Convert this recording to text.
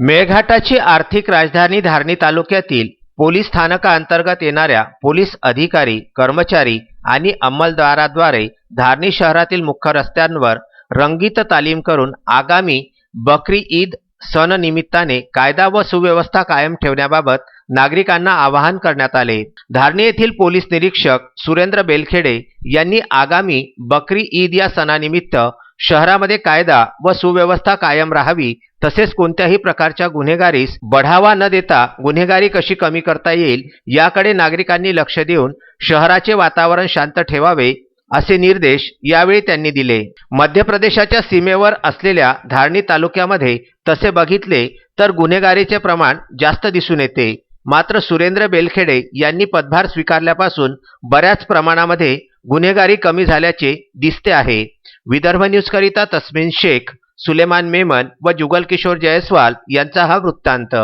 मेळघाटाची आर्थिक राजधानी धारणी तालुक्यातील पोलीस स्थानकाअंतर्गत येणाऱ्या पोलीस अधिकारी कर्मचारी आणि अंमलदाराद्वारे धारणी शहरातील मुख्य रस्त्यांवर रंगीत तालीम करून आगामी बकरी ईद सण निमित्ताने कायदा व सुव्यवस्था कायम ठेवण्याबाबत नागरिकांना आवाहन करण्यात आले. धारणी येथील पोलीस निरीक्षक सुरेंद्र बेलखेडे यांनी आगामी बकरी ईद या सणानिमित्त शहरामध्ये कायदा व सुव्यवस्था कायम राहावी तसेच कोणत्याही प्रकारच्या गुन्हेगारीस बढावा न देता गुन्हेगारी कशी कमी करता येईल याकडे नागरिकांनी लक्ष देऊन शहराचे वातावरण शांत ठेवावे असे निर्देश यावेळी त्यांनी दिले. मध्य प्रदेशाच्या सीमेवर असलेल्या धारणी तालुक्यामध्ये तसे बघितले तर गुन्हेगारीचे प्रमाण जास्त दिसून येते. मात्र सुरेंद्र बेलखेडे यांनी पदभार स्वीकारल्यापासून बऱ्याच प्रमाणामध्ये गुन्हेगारी कमी झाल्याचे दिसते आहे. विदर्भ न्यूजकरिता तस्मिन शेख सुलेमान मेमन व जुगल किशोर जयस्वाल यांचा हा वृत्तांत.